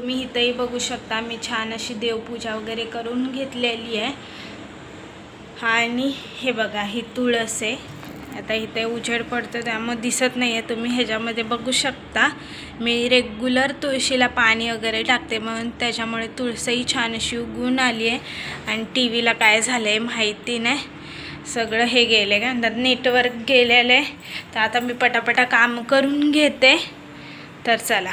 तुम्ही इथंही बघू शकता मी छान अशी देवपूजा वगैरे करून घेतलेली आहे. आणि हे बघा ही तुळस आहे. आता इथे उजेड पडतो त्यामुळे दिसत नाही आहे तुम्ही ह्याच्यामध्ये बघू शकता. मी रेग्युलर तुळशीला पाणी वगैरे टाकते म्हणून त्याच्यामुळे तुळसही छान अशी उगून आली आहे. आणि टी व्हीला काय झालं आहे माहिती नाही. सगळं हे गेलं आहे का? म्हणतात नेटवर्क गेलेलं आहे. तर आता मी पटापटा काम करून घेते. तर चला.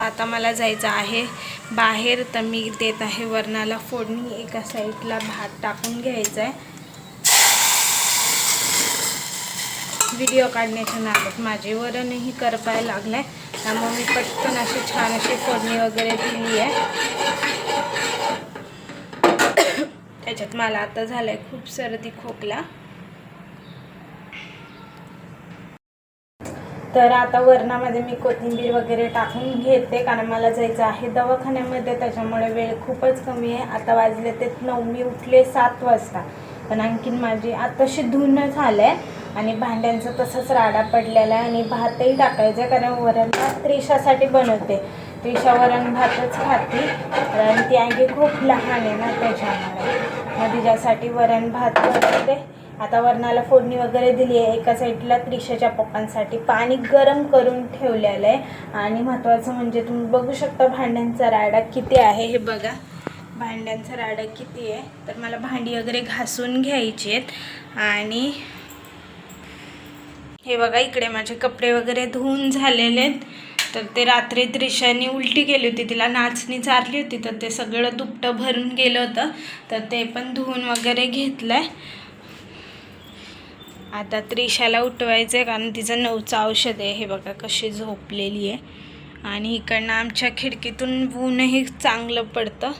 आता मला जायचं आहे. बाहेर तर मी देत आहे वरणाला फोडणी. एका साईडला भात टाकून घ्यायचा आहे व्हिडिओ काढण्याच्या नादात माझे वरणही करपाय लागलं आहे त्यामुळे मी पटकन अशी छान अशी फोडणी वगैरे दिली आहे त्याच्यात मला आता झालं आहे खूप सर्दी खोकला. तर आता वरणामध्ये मी कोथिंबीर वगैरे टाकून घेते कारण मला जायचं आहे दवाखान्यामध्ये त्याच्यामुळे वेळ खूपच कमी आहे. आता वाजले ते नऊ मी उठले सात वाजता. पण आणखीन माझी आताशी धुणं झालं आहे आणि भांड्यांचं तसंच राडा पडलेला आहे आणि भातही टाकायचा आहे कारण वरण भात त्रिशासाठी बनवते. त्रिशा वरण भातच खाती कारण ती आणखी खूप लहान आहे ना त्याच्यामुळे. मग तिच्यासाठी वरण भात बनवते. आता वरणाला फोडणी वगैरे दिली आहे. एका साईडला त्रिशाच्या पप्पांसाठी पाणी गरम करून ठेवलेलं आहे. आणि महत्त्वाचं म्हणजे तुम्ही बघू शकता भांड्यांचा राडा किती आहे. हे बघा भांड्यांचा राडा किती आहे. तर मला भांडी वगैरे घासून घ्यायची आहेत. आणि हे बघा इकडे माझे कपडे वगैरे धुवून झालेले आहेत. तर ते रात्री त्रिशाने उलटी केली होती. तिला नाचणी चारली होती. तर ते सगळं दुपटं भरून गेलं होतं. तर ते पण धुवून वगैरे घेतलं आहे आता त्रिशाला उठवायचं आहे कारण तिचं नऊचं औषध आहे. हे बघा कशी झोपलेली आहे. आणि इकडनं आमच्या खिडकीतून ऊनही चांगलं पडतं.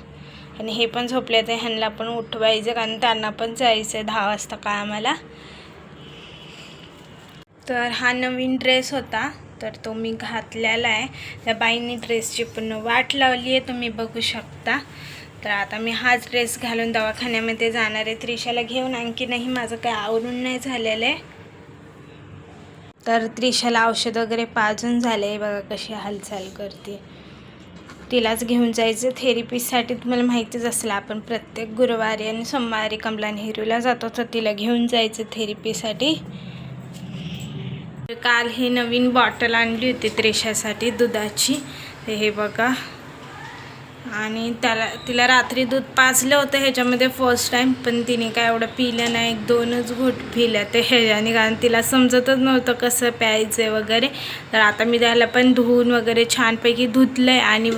आणि हे पण झोपले तर ह्यांना पण उठवायचं कारण त्यांना पण जायचं आहे दहा वाजता का आम्हाला तर हा नवीन ड्रेस होता. तर तो मी घातलेला आहे. त्या बाईंनी ड्रेसची पूर्ण वाट लावली आहे. तुम्ही बघू शकता. तर आता मी हाच ड्रेस घालून दवाखान्यामध्ये जाणार आहे. त्रिशाला घेऊन आणखीनही माझं काही आवरून नाही झालेलं आहे. तर त्रिशाला औषध वगैरे पाजून झाले आहे बघा कशी हालचाल करते. तिलाच घेऊन जायचं. थेरपीसाठी तुम्हाला माहितीच असेल आपण प्रत्येक गुरुवारी आणि सोमवारी कमला नेहरूला जातो तर तिला घेऊन जायचं थेरपीसाठी. काल ही नवीन बॉटल आणली होती त्रिशासाठी दुधाची. हे बघा. आणि त्याला तिला रात्री दूध पाजलं होतं ह्याच्यामध्ये फर्स्ट टाईम पण तिने काय एवढं पिलं नाही. एक दोनच घोट पिल्या ते ह्याच्याने. कारण तिला समजतच नव्हतं कसं प्यायचं आहे वगैरे. तर आता मी त्याला पण धुवून वगैरे छानपैकी धुतलं आहे आणि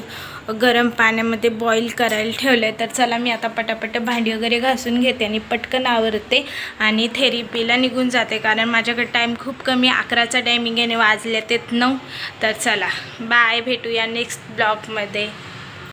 गरम पाण्यामध्ये बॉईल करायला ठेवलं आहे तर चला मी आता पटापट भांडी वगैरे घासून घेते आणि पटकन आवरते आणि थेरपीला निघून जाते. कारण माझ्याकडे टाईम खूप कमी अकराचा टायमिंग आहे वाजले ते नऊ. तर चला बाय भेटूया नेक्स्ट ब्लॉगमध्ये